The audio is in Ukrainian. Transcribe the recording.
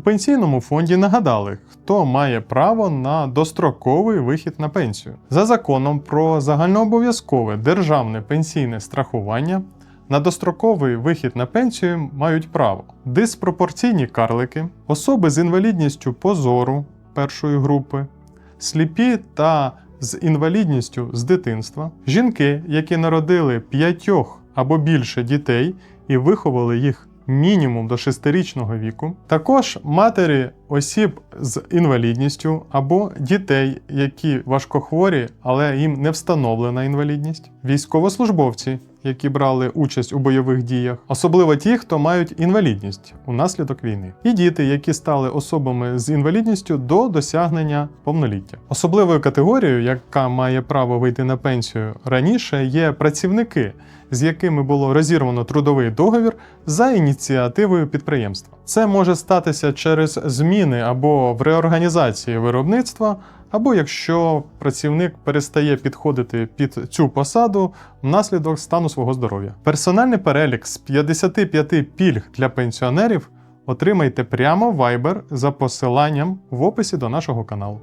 У пенсійному фонді нагадали, хто має право на достроковий вихід на пенсію. За законом про загальнообов'язкове державне пенсійне страхування на достроковий вихід на пенсію мають право диспропорційні карлики, особи з інвалідністю позору першої групи, сліпі та з інвалідністю з дитинства, жінки, які народили п'ятьох або більше дітей і виховали їх мінімум до 6-річного віку, також матері осіб з інвалідністю або дітей, які важкохворі, але їм не встановлена інвалідність, військовослужбовці, які брали участь у бойових діях, особливо ті, хто мають інвалідність унаслідок війни, і діти, які стали особами з інвалідністю до досягнення повноліття. Особливою категорією, яка має право вийти на пенсію раніше, є працівники, з якими було розірвано трудовий договір за ініціативою підприємства. Це може статися через зміни або в реорганізації виробництва, або якщо працівник перестає підходити під цю посаду внаслідок стану свого здоров'я. Персональний перелік з 55 пільг для пенсіонерів отримайте прямо в Viber за посиланням в описі до нашого каналу.